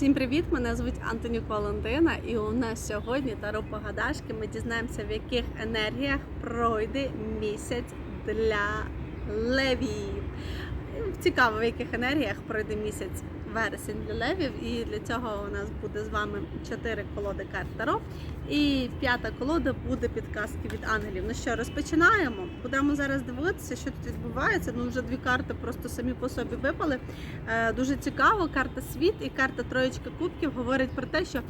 Всім привіт! Мене звуть Антонюк Валентина, і у нас сьогодні таро погадашки. Ми дізнаємося, в яких енергіях пройде місяць для левів. Цікаво, в яких енергіях пройде місяць вересень для левів. І для цього у нас буде з вами чотири колоди карт Таро. І п'ята колода буде підказки від ангелів. Ну що, розпочинаємо. Будемо зараз дивитися, що тут відбувається. Ну вже дві карти просто самі по собі випали. Е, дуже цікаво. Карта світ і карта троєчка кубків говорить про те, що е,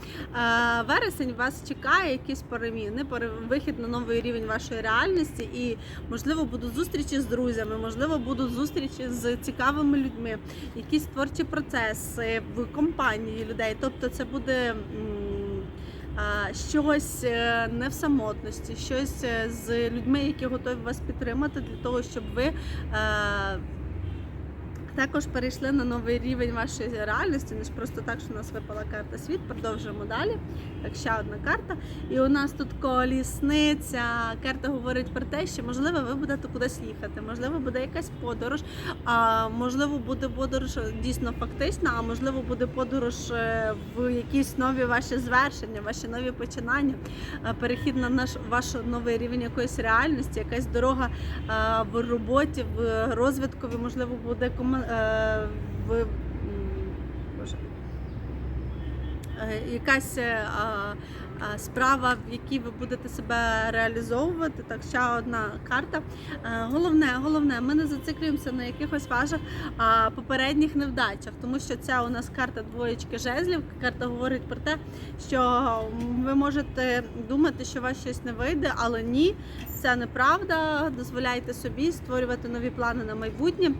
вересень вас чекає якісь переміни, вихід на новий рівень вашої реальності, і можливо будуть зустрічі з друзями, можливо, будуть зустрічі з цікавими людьми, якісь творчі процеси в компанії людей. Тобто, це буде. Щось е, не в самотності, щось е, з людьми, які готові вас підтримати для того, щоб ви е, також перейшли на новий рівень вашої реальності. Не просто так, що у нас випала карта світ. Продовжуємо далі. Так, ще одна карта. І у нас тут колісниця. Карта говорить про те, що можливо ви будете кудись їхати, можливо, буде якась подорож, а можливо, буде подорож дійсно фактична, а можливо, буде подорож е, в якісь нові ваші звершення, ваші нові починання, е, перехід на наш ваш новий рівень якоїсь реальності, якась дорога е, в роботі, в розвиткові, можливо, буде кома- е, в м, Боже, е, якась е, справа, в якій ви будете себе реалізовувати. Так, ще одна карта. Е, Головне, головне, ми не зациклюємося на якихось ваших попередніх невдачах, тому що це у нас карта двоєчки жезлів. Карта говорить про те, що ви можете думати, що у вас щось не вийде, але ні, це неправда. Дозволяйте собі створювати нові плани на майбутнє.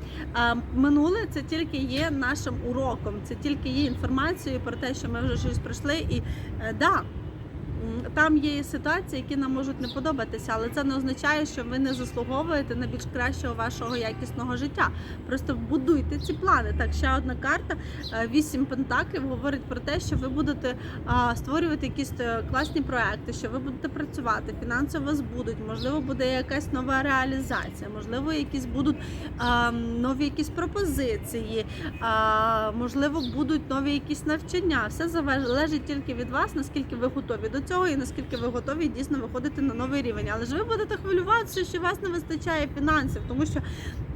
Минуле це тільки є нашим уроком, це тільки є інформацією про те, що ми вже щось пройшли. І е, да, там є ситуації, які нам можуть не подобатися, але це не означає, що ви не заслуговуєте на більш кращого вашого якісного життя. Просто будуйте ці плани. Так, ще одна карта. е, Вісім пентаклів говорить про те, що ви будете створювати якісь е, класні проекти, що ви будете працювати, фінанси у вас будуть, можливо, буде якась нова реалізація, можливо, якісь будуть нові якісь пропозиції, можливо, будуть нові якісь навчання. Все залежить тільки від вас, наскільки ви готові до цього і наскільки ви готові дійсно виходити на новий рівень. Але ж ви будете хвилюватися, що у вас не вистачає фінансів, тому що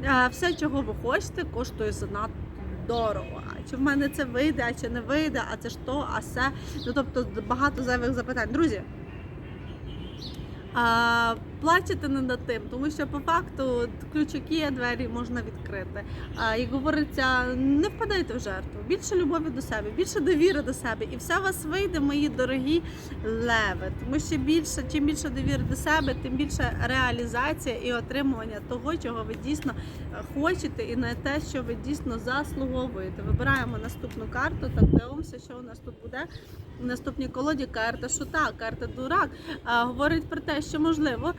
а, все, чого ви хочете, коштує занадто. Дорого, а чи в мене це вийде, а чи не вийде, а це ж то, а все. Ну тобто багато зайвих запитань. Друзі, а, плачете не над тим, тому що по факту ключики двері можна відкрити. А, як говориться, не впадайте в жертву. Більше любові до себе, більше довіри до себе, і все у вас вийде, мої дорогі леви. Тому що більше, чим більше довіри до себе, тим більше реалізація і отримування того, чого ви дійсно хочете, і на те, що ви дійсно заслуговуєте. Вибираємо наступну карту. Так дивимося, що у нас тут буде. В наступній колоді карта шута, карта дурак говорить про те, що можливо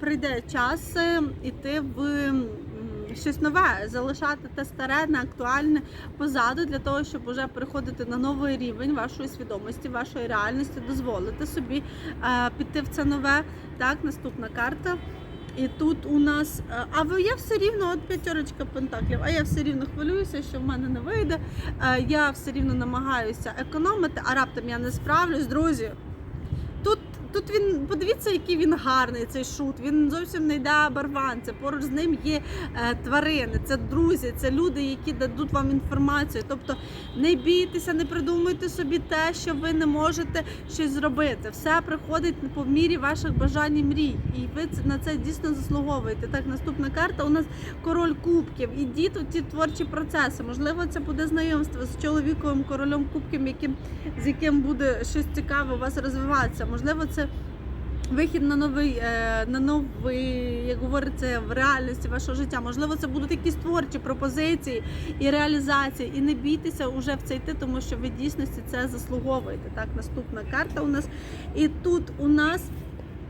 прийде час е, іти в щось нове, залишати те старе, неактуальне позаду для того, щоб уже переходити на новий рівень вашої свідомості, вашої реальності, дозволити собі а, піти в це нове. Так, наступна карта. І тут у нас, е, а я все рівно, от п'ятерочка пентаклів, а я все рівно хвилююся, що в мене не вийде. Е, Я все рівно намагаюся економити, а раптом я не справлюсь, друзі. Тут, він, подивіться, який він гарний, цей шут. Він зовсім не йде барванця. Поруч з ним є е, тварини, це друзі, це люди, які дадуть вам інформацію. Тобто не бійтеся, не придумуйте собі те, що ви не можете щось зробити. Все приходить по мірі ваших бажань і мрій. І ви на це дійсно заслуговуєте. Так, наступна карта у нас король кубків. Ідіть у ті творчі процеси. Можливо, це буде знайомство з чоловіковим королем кубків, яким з яким буде щось цікаве у вас розвиватися. Можливо, це. Вихід на новий, е, на новий, як говориться, в реальності вашого життя. Можливо, це будуть якісь творчі пропозиції і реалізації. І не бійтеся вже в це йти, тому що ви дійсності це заслуговуєте. Так, наступна карта у нас. І тут у нас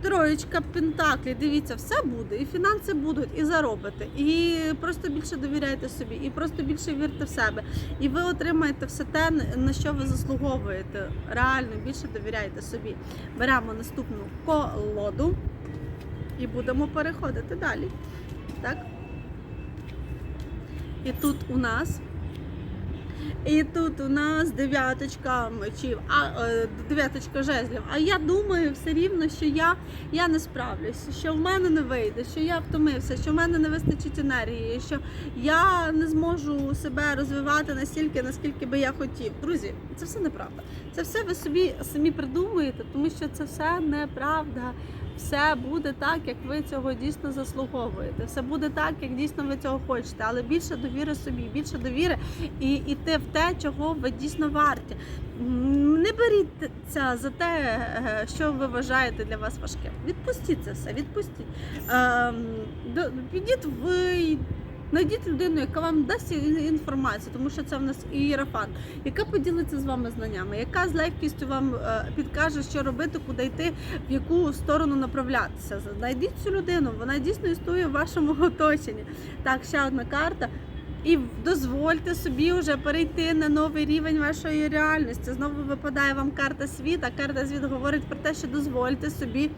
троєчка пентаклів. Дивіться, все буде, і фінанси будуть, і заробите. І просто більше довіряйте собі, і просто більше вірте в себе. І ви отримаєте все те, на що ви заслуговуєте. Реально більше довіряйте собі. Беремо наступну колоду і будемо переходити далі. Так? І тут у нас І тут у нас дев'яточка мечів, а е, дев'яточка жезлів. А я думаю все рівно, що я, я не справлюсь, що в мене не вийде, що я втомився, що в мене не вистачить енергії, що я не зможу себе розвивати настільки, наскільки би я хотів. Друзі, це все неправда. Це все ви собі самі придумуєте, тому що це все неправда. Все буде так, як ви цього дійсно заслуговуєте. Все буде так, як дійсно ви цього хочете, але більше довіри собі, більше довіри і йти в те, чого ви дійсно варті. Не беріться за те, е, що ви вважаєте для вас важким. Відпустіть це все, відпустіть. Ем, Підіть ви. Знайдіть людину, яка вам дасть інформацію, тому що це в нас ієрофан, яка поділиться з вами знаннями, яка з легкістю вам е, підкаже, що робити, куди йти, в яку сторону направлятися. Знайдіть цю людину, вона дійсно існує в вашому оточенні. Так, ще одна карта. І дозвольте собі вже перейти на новий рівень вашої реальності. Знову випадає вам карта світ, карта світ говорить про те, що дозвольте собі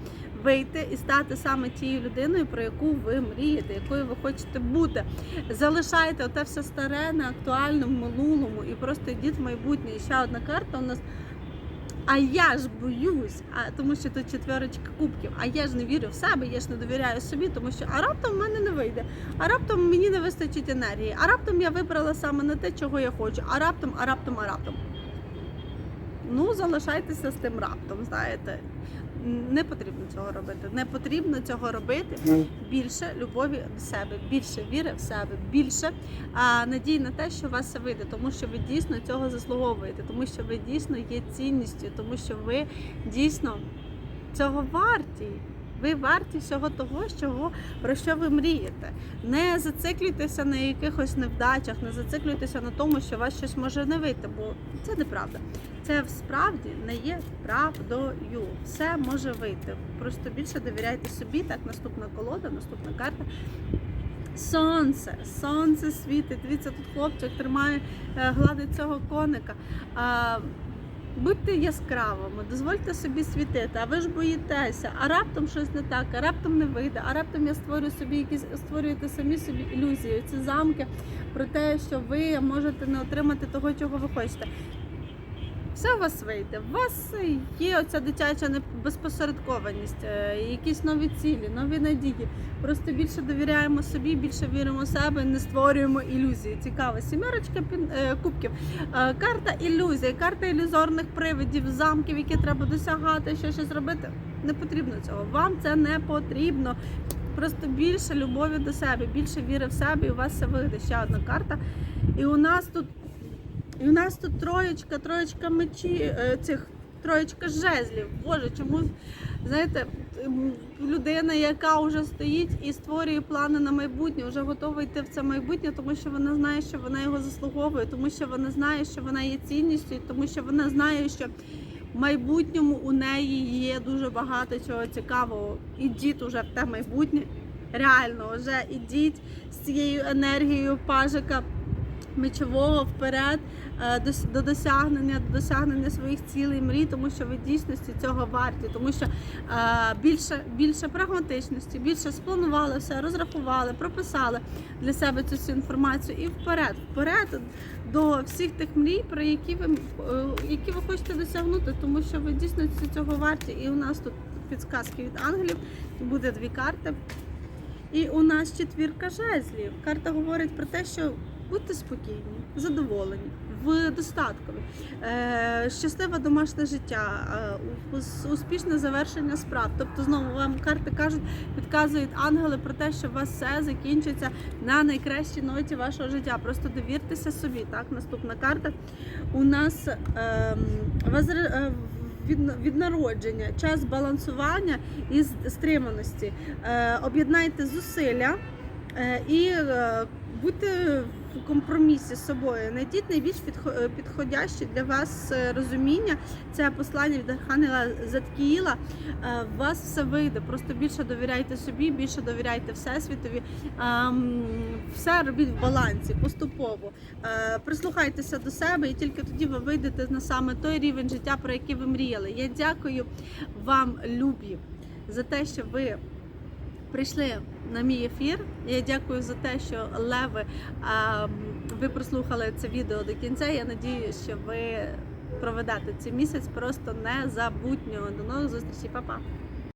вийти і стати саме тією людиною, про яку ви мрієте, якою ви хочете бути. Залишайте оте все старе, неактуальне в минулому і просто йдіть в майбутнє. І ще одна карта у нас. А я ж боюсь, а тому що тут четверочка кубків. А я ж не вірю в себе, я ж не довіряю собі, тому що а раптом в мене не вийде. А раптом мені не вистачить енергії. А раптом я вибрала саме не те, чого я хочу. А раптом, а раптом, а раптом. Ну, залишайтеся з тим раптом, знаєте. Не потрібно цього робити. Не потрібно цього робити. Більше любові до себе, більше віри в себе, більше а, надій на те, що у вас все вийде, тому що ви дійсно цього заслуговуєте, тому що ви дійсно є цінністю, тому що ви дійсно цього варті. Ви варті всього того, чого, про що ви мрієте. Не зациклюйтеся на якихось невдачах, не зациклюйтеся на тому, що вас щось може не вийти, бо це неправда. Це справді не є правдою. Все може вийти. Просто більше довіряйте собі. Так, наступна колода, наступна карта. Сонце, сонце світить. Дивіться, тут хлопчик тримає, е, гладить цього коника. Будьте яскравими, дозвольте собі світити, а ви ж боїтеся, а раптом щось не так, а раптом не вийде, а раптом я створю собі якісь створюєте самі собі ілюзії, ці замки про те, що ви можете не отримати того, чого ви хочете. Все у вас вийде. У вас є оця дитяча безпосередкованість, е, якісь нові цілі, нові надії. Просто більше довіряємо собі, більше віримо в себе, не створюємо ілюзії. Цікаво, сімерочка е, кубків. Е, Карта ілюзій, карта ілюзорних привидів, замків, які треба досягати, що щось робити. Не потрібно цього. Вам це не потрібно. Просто більше любові до себе, більше віри в себе, і у вас все вийде. Ще одна карта. І у нас тут, і у нас тут троєчка, троєчка мечі, е, цих троєчка жезлів. Боже, чому знаєте, людина, яка вже стоїть і створює плани на майбутнє, вже готова йти в це майбутнє, тому що вона знає, що вона його заслуговує, тому що вона знає, що вона є цінністю, тому що вона знає, що в майбутньому у неї є дуже багато чого цікавого. Ідіть уже в те майбутнє. Реально, вже ідіть з цією енергією пажика мечового вперед е, до досягнення, до досягнення своїх цілей, мрій, тому що ви дійсності цього варті, тому що е, більше, більше прагматичності, більше спланували все, розрахували, прописали для себе цю всю інформацію і вперед, вперед до всіх тих мрій, про які ви е, які ви хочете досягнути, тому що ви дійсно цього варті. І у нас тут підсказки від ангелів, буде дві карти. І у нас четвірка жезлів. Карта говорить про те, що будьте спокійні, задоволені, в достаткові, е, щасливе домашнє життя, е, успішне завершення справ. Тобто, знову вам карти кажуть, підказують ангели про те, що у вас все закінчиться на найкращій ноті вашого життя. Просто довіртеся собі. Так, наступна карта. У нас ем, е, від, від народження, час балансування і стриманості. Е, об'єднайте зусилля е, і е, будьте в компромісі з собою. Знайдіть найбільш е, підходяще для вас е, розуміння. Це послання від Архангела Заткіїла. Е, У вас все вийде. Просто більше довіряйте собі, більше довіряйте Всесвітові. Ем, Все робіть в балансі, поступово. Прислухайтеся до себе, і тільки тоді ви вийдете на саме той рівень життя, про який ви мріяли. Я дякую вам, любі, за те, що ви прийшли на мій ефір. Я дякую за те, що леви ви прослухали це відео до кінця. Я надію, що ви проведете цей місяць просто незабутнього. До нових зустрічей, Па-па!